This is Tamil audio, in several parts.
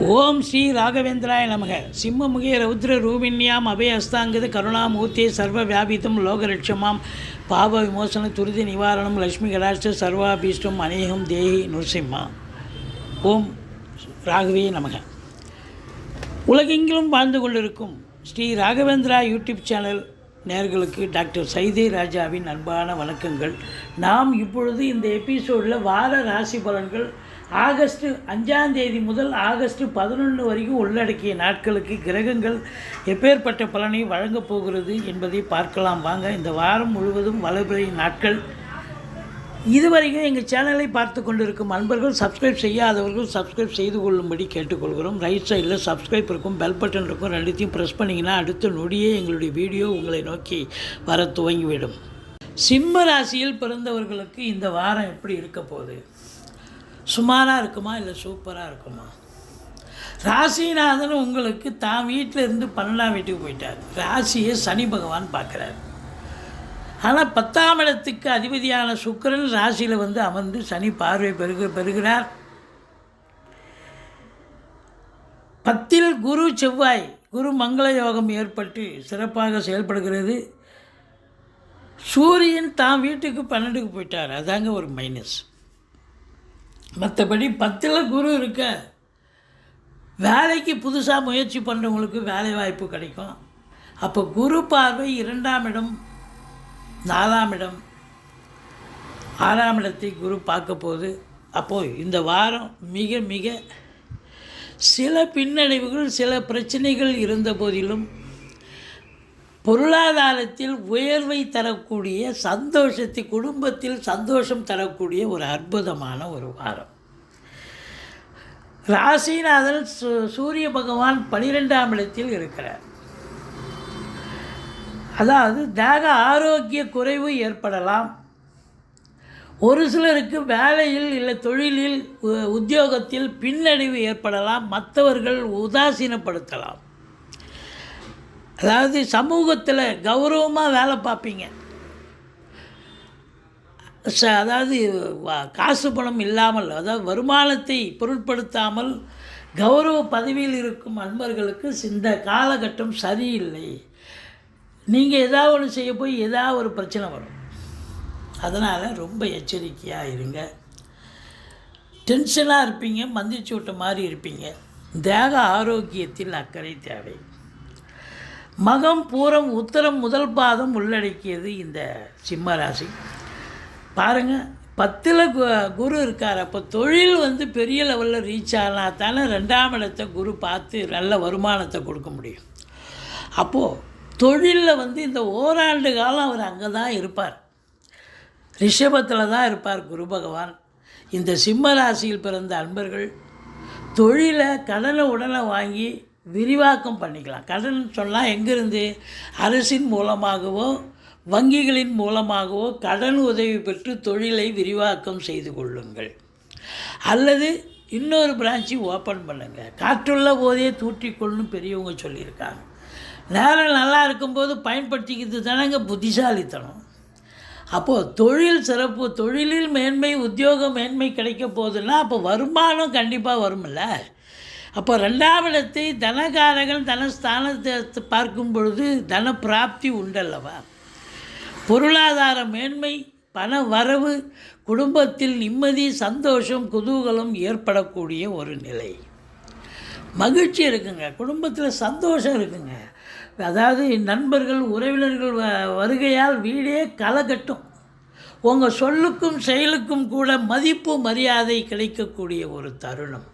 ஓம் ஸ்ரீ ராகவேந்திராய நமக. சிம்மமுகே ரௌத்ர ரூபிண்யாம் அபயஸ்தாங்கது கருணாமூர்த்தி சர்வ வியாபித்தம் லோகலட்சமாம் பாப விமோசன துரிதி நிவாரணம் லக்ஷ்மி கடாஷ்ட சர்வாபீஷ்டம் அநேகம் தேஹி நுர்சிம்மா. ஓம் ராகவே நமக. உலகெங்கிலும் வாழ்ந்து கொண்டிருக்கும் ஸ்ரீ ராகவேந்திரா யூடியூப் சேனல் நேர்களுக்கு டாக்டர் சைதே ராஜாவின் அன்பான வணக்கங்கள். நாம் இப்பொழுது இந்த எபிசோடில் வார ராசி பலன்கள் ஆகஸ்ட் அஞ்சாம் தேதி முதல் ஆகஸ்ட் பதினொன்று வரைக்கும் உள்ளடக்கிய நாட்களுக்கு கிரகங்கள் எப்பேற்பட்ட பலனை வழங்கப் போகிறது என்பதை பார்க்கலாம். வாங்க இந்த வாரம் முழுவதும் வளர்பிறை நாட்கள். இதுவரைக்கும் எங்கள் சேனலை பார்த்து கொண்டிருக்கும் அன்பர்கள் சப்ஸ்கிரைப் செய்யாதவர்கள் சப்ஸ்கிரைப் செய்து கொள்ளும்படி கேட்டுக்கொள்கிறோம். ரைட் சைடில் சப்ஸ்கிரைப் இருக்கும் பெல் பட்டன் இருக்கும். ரெண்டுத்தையும் ப்ரெஸ் பண்ணிங்கன்னா அடுத்த நொடியே எங்களுடைய வீடியோ உங்களை நோக்கி வர துவங்கிவிடும். சிம்ம ராசியில் பிறந்தவர்களுக்கு இந்த வாரம் எப்படி இருக்க போகுது? சுமாராக இருக்குமா இல்லை சூப்பராக இருக்குமா? ராசிநாதன் உங்களுக்கு தான் வீட்டில் இருந்து பன்னெண்டாம் வீட்டுக்கு போயிட்டார். ராசியை சனி பகவான் பார்க்குறாரு. ஆனால் பத்தாம் இடத்துக்கு அதிபதியான சுக்கிரன் ராசியில் வந்து அமர்ந்து சனி பார்வை பெருகு பெறுகிறார் பத்தில் குரு செவ்வாய் குரு மங்கள யோகம் ஏற்பட்டு சிறப்பாக செயல்படுகிறது. சூரியன் தான் வீட்டுக்கு பன்னெண்டுக்கு போயிட்டார். அதாங்க ஒரு மைனஸ் மற்றபடி பத்தில் குரு இருக்க வேலைக்கு புதுசாக முயற்சி பண்ணுறவங்களுக்கு வேலை வாய்ப்பு கிடைக்கும். அப்போ குரு பார்வை இரண்டாம் இடம் நாலாம் இடம் ஆறாம் இடத்தை குரு பார்க்க போகுது. அப்போது இந்த வாரம் மிக மிக சில பின்னடைவுகள் சில பிரச்சனைகள் இருந்த போதிலும் பொருளாதாரத்தில் உயர்வை தரக்கூடிய சந்தோஷத்தை குடும்பத்தில் சந்தோஷம் தரக்கூடிய ஒரு அற்புதமான ஒரு வாரம். ராசிநாதன் சு சூரிய பகவான் பனிரெண்டாம் இடத்தில் இருக்கிறார். அதாவது தேக ஆரோக்கிய குறைவு ஏற்படலாம். ஒரு சிலருக்கு வேலையில் இல்லை தொழிலில் உ- உத்தியோகத்தில் பின்னடைவு ஏற்படலாம். மற்றவர்கள் உதாசீனப்படுத்தலாம். அதாவது சமூகத்தில் கௌரவமாக வேலை பார்ப்பீங்க. ச அதாவது காசு பணம் இல்லாமல் அதாவது வருமானத்தை பொருட்படுத்தாமல் கௌரவ பதவியில் இருக்கும் அன்பர்களுக்கு இந்த காலகட்டம் சரியில்லை. நீங்கள் ஏதாவது ஒன்று செய்ய போய் ஏதாவது ஒரு பிரச்சனை வரும். அதனால் ரொம்ப எச்சரிக்கையாக இருங்க. டென்ஷனாக இருப்பீங்க மந்திரிச்சு விட்ட மாதிரி இருப்பீங்க. தேக ஆரோக்கியத்தில் அக்கறை தேவை. மகம் பூரம் உத்தரம் முதல் பாதம் உள்ளடக்கியது இந்த சிம்ம ராசி பாருங்கள் பத்தில் குரு இருக்கார். அப்போ தொழில் வந்து பெரிய லெவலில் ரீச் ஆனால் தானே ரெண்டாம் இடத்தை குரு பார்த்து நல்ல வருமானத்தை கொடுக்க முடியும். அப்போது தொழிலில் வந்து இந்த ஓராண்டு காலம் அவர் அங்கே தான் இருப்பார். ரிஷபத்தில் தான் இருப்பார் குரு பகவான். இந்த சிம்ம ராசியில் பிறந்த அன்பர்கள் தொழிலை கடனை உடனே வாங்கி விரிவாக்கம் பண்ணிக்கலாம். கடன் சொன்னால் எங்கேருந்து? அரசின் மூலமாகவோ வங்கிகளின் மூலமாகவோ கடன் உதவி பெற்று தொழிலை விரிவாக்கம் செய்து கொள்ளுங்கள். அல்லது இன்னொரு பிரான்ச்சு ஓப்பன் பண்ணுங்கள் காற்றுள்ள போதே தூற்றிக்கொள்ளுன்னு பெரியவங்க சொல்லியிருக்காங்க. நேரம் நல்லா இருக்கும்போது பயன்படுத்திக்கிறது தானேங்க புத்திசாலித்தனம். அப்போது தொழில் சிறப்பு தொழிலில் மேன்மை உத்தியோக மேன்மை கிடைக்க போகுதுன்னா அப்போ வருமானம் கண்டிப்பாக வரும்ல. அப்போ ரெண்டாவிடத்தை தனகாரகன் தனஸ்தானத்தை பார்க்கும் பொழுது தன பிராப்தி உண்டல்லவா? பொருளாதார மேன்மை பண வரவு குடும்பத்தில் நிம்மதி சந்தோஷம் குதூகலம் ஏற்படக்கூடிய ஒரு நிலை. மகிழ்ச்சி இருக்குங்க. குடும்பத்தில் சந்தோஷம் இருக்குங்க. அதாவது நண்பர்கள் உறவினர்கள் வ வருகையால் வீடே களை கட்டும் உங்கள் சொல்லுக்கும் செயலுக்கும் கூட மதிப்பு மரியாதை கிடைக்கக்கூடிய ஒரு தருணம்.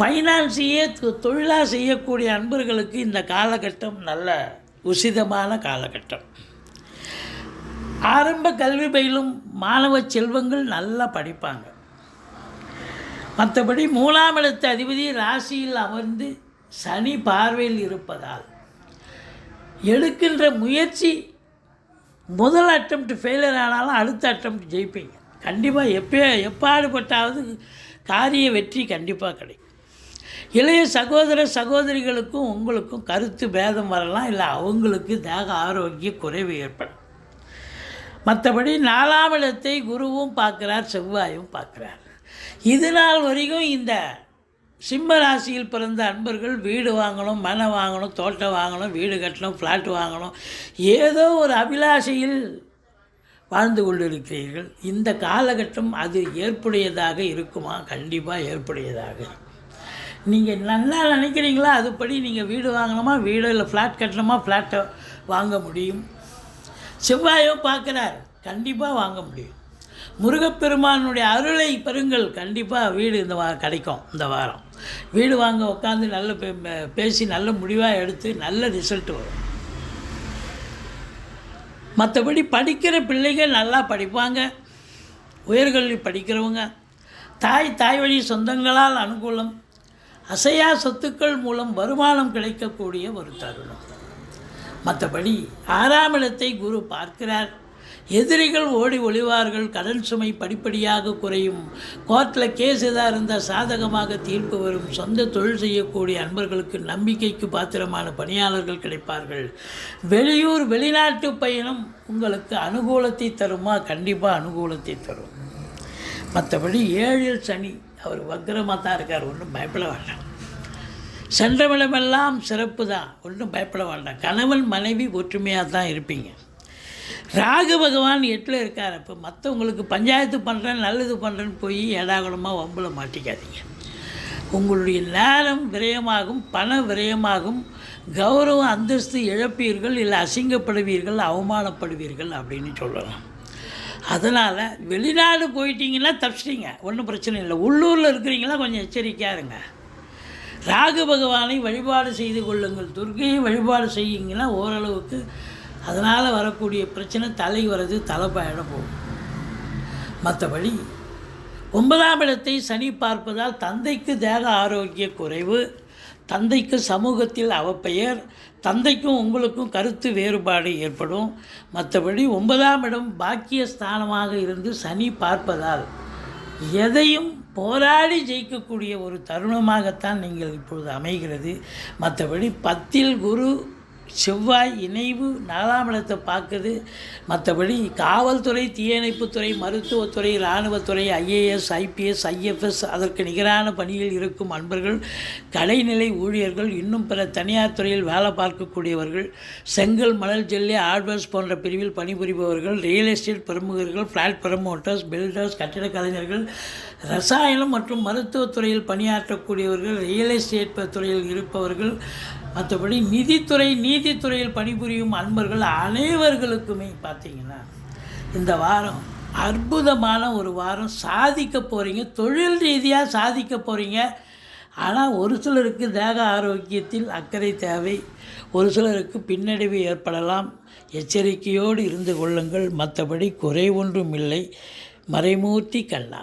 ஃபைனான்ஸையே தொ- தொழிலாக செய்யக்கூடிய அன்பர்களுக்கு இந்த காலகட்டம் நல்ல உசிதமான காலகட்டம். ஆரம்ப கல்வி பயிலும் மாணவ செல்வங்கள் நல்லா படிப்பாங்க. மற்றபடி மூலாம் இடத்து அதிபதி ராசியில் அமர்ந்து சனி பார்வையில் இருப்பதால் எடுக்கின்ற முயற்சி முதல் அட்டம்ப்ட் ஃபெயிலியர் ஆனாலும் அடுத்த அட்டம்ப்ட் ஜெயிப்பீங்க. கண்டிப்பாக எப்போ எப்பாடுபட்டாவது காரிய வெற்றி கண்டிப்பாக கிடைக்கும். இளைய சகோதர சகோதரிகளுக்கும் உங்களுக்கும் கருத்து பேதம் வரலாம் இல்லை அவங்களுக்கு தேக ஆரோக்கிய குறைவு ஏற்படும். மற்றபடி நாலாம் இடத்தை குருவும் பார்க்குறார் செவ்வாயும் பார்க்குறார். இது நாள் வரைக்கும் இந்த சிம்ம ராசியில் பிறந்த அன்பர்கள் வீடு வாங்கணும் மனை வாங்கணும் தோட்டம் வாங்கணும் வீடு கட்டணும் ஃப்ளாட் வாங்கணும் ஏதோ ஒரு அபிலாஷையில் வாழ்ந்து கொண்டிருக்கிறீர்கள். இந்த காலகட்டம் அது ஏற்புடையதாக இருக்குமா? கண்டிப்பாக ஏற்புடையதாக இருக்கும். நீங்கள் நல்லா நினைக்கிறீங்களா? அதுபடி நீங்கள் வீடு வாங்கணுமா? வீடோ இல்லை ஃப்ளாட் கட்டணுமா? ஃப்ளாட்டை வாங்க முடியும். செவ்வாயோ பார்க்குறார். கண்டிப்பாக வாங்க முடியும். முருகப்பெருமானுடைய அருளை பெறுங்கள். கண்டிப்பாக வீடு இந்த வா கிடைக்கும் இந்த வாரம். வீடு வாங்க உட்காந்து நல்ல பேசி நல்ல முடிவாக எடுத்து நல்ல ரிசல்ட் வரும். மற்றபடி படிக்கிற பிள்ளைகள் நல்லா படிப்பாங்க. உயர்கல்வி படிக்கிறவங்க. தாய் தாய் வழி சொந்தங்களால் அனுகூலம். அசையா சொத்துக்கள் மூலம் வருமானம் கிடைக்கக்கூடிய ஒரு தருணம். மற்றபடி ஆறாம் இடத்தை குரு பார்க்கிறார். எதிரிகள் ஓடி ஒளிவார்கள் கடன் சுமை படிப்படியாக குறையும். கோர்ட்டில் கேஸ் எதாக இருந்தால் சாதகமாக தீர்ப்பு வரும். சொந்த தொழில் செய்யக்கூடிய அன்பர்களுக்கு நம்பிக்கைக்கு பாத்திரமான பணியாளர்கள் கிடைப்பார்கள். வெளியூர் வெளிநாட்டு பயணம் உங்களுக்கு அனுகூலத்தை தருமா? கண்டிப்பாக அனுகூலத்தை தரும். மற்றபடி ஏழில் சனி அவர் வக்ரமாக தான் இருக்கார் ஒன்றும் பயப்பட வேண்டாம். சென்றவளமெல்லாம் சிறப்பு தான் ஒன்றும் பயப்பட வேண்டாம். கணவன் மனைவி ஒற்றுமையாக தான் இருப்பீங்க. ராகு பகவான் எட்டில் இருக்கார் அப்போ மற்றவங்களுக்கு பஞ்சாயத்து பண்ணுறேன் நல்லது பண்ணுறேன்னு போய் ஏடாகுடமாக வம்பில் மாட்டிக்காதீங்க. உங்களுடைய நேரம் விரயமாகும் பண விரயமாகும் கௌரவம் அந்தஸ்து இழப்பீர்கள் இல்லை அசிங்கப்படுவீர்கள் அவமானப்படுவீர்கள் அப்படின்னு சொல்லலாம். அதனால் வெளிநாடு போயிட்டீங்கன்னா தப்பிச்சிட்டிங்க. ஒன்றும் பிரச்சனை இல்லை. உள்ளூரில் இருக்கிறீங்களா கொஞ்சம் எச்சரிக்கையாக இருங்க. ராகு பகவானை வழிபாடு செய்து கொள்ளுங்கள். துர்கையை வழிபாடு செய்யுங்கன்னா ஓரளவுக்கு அதனால் வரக்கூடிய பிரச்சனை தலை வர்றது தலைப்பாயிட போகும். மற்றபடி ஒன்பதாம் இடத்தை சனி பார்ப்பதால் தந்தைக்கு தேக ஆரோக்கிய குறைவு. தந்தைக்கு சமூகத்தில் அவப்பெயர் தந்தைக்கும் உங்களுக்கும் கருத்து வேறுபாடு ஏற்படும். மற்றபடி ஒன்பதாம் இடம் பாக்கிய ஸ்தானமாக இருந்து சனி பார்ப்பதால் எதையும் போராடி ஜெயிக்கக்கூடிய ஒரு தருணமாகத்தான் நீங்கள் இப்பொழுது அமைகிறது. மற்றபடி பத்தில் குரு செவ்வாய் இணைவு நாலாம் இடத்தை பார்க்குது மற்றபடி காவல்துறை தீயணைப்புத்துறை மருத்துவத்துறை இராணுவத்துறை ஐஏஎஸ் ஐபிஎஸ் ஐஎஃப்எஸ் அதற்கு நிகரான பணியில் இருக்கும் அன்பர்கள் கலைநிலை ஊழியர்கள் இன்னும் பிற தனியார் துறையில் வேலை பார்க்கக்கூடியவர்கள் செங்கல் மணல் ஜெல்லி ஆட்வர்ஸ் போன்ற பிரிவில் பணிபுரிபவர்கள் ரியல் எஸ்டேட் பிரமுகர்கள் ஃப்ளாட் ப்ரமோட்டர்ஸ் பில்டர்ஸ் கட்டிட கலைஞர்கள் ரசாயனம் மற்றும் மருத்துவத்துறையில் பணியாற்றக்கூடியவர்கள் ரியல் எஸ்டேட் துறையில் இருப்பவர்கள் மற்றபடி நிதித்துறை நீதித்துறையில் பணிபுரியும் அன்பர்கள் அனைவர்களுக்குமே பார்த்தீங்கன்னா இந்த வாரம் அற்புதமான ஒரு வாரம் சாதிக்க போகிறீங்க தொழில் ரீதியாக சாதிக்க போகிறீங்க ஆனால் ஒரு சிலருக்கு தேக ஆரோக்கியத்தில் அக்கறை தேவை ஒரு சிலருக்கு பின்னடைவு ஏற்படலாம். எச்சரிக்கையோடு இருந்து கொள்ளுங்கள் மற்றபடி குறை ஒன்றும் இல்லை. மறைமூர்த்தி கண்ணா.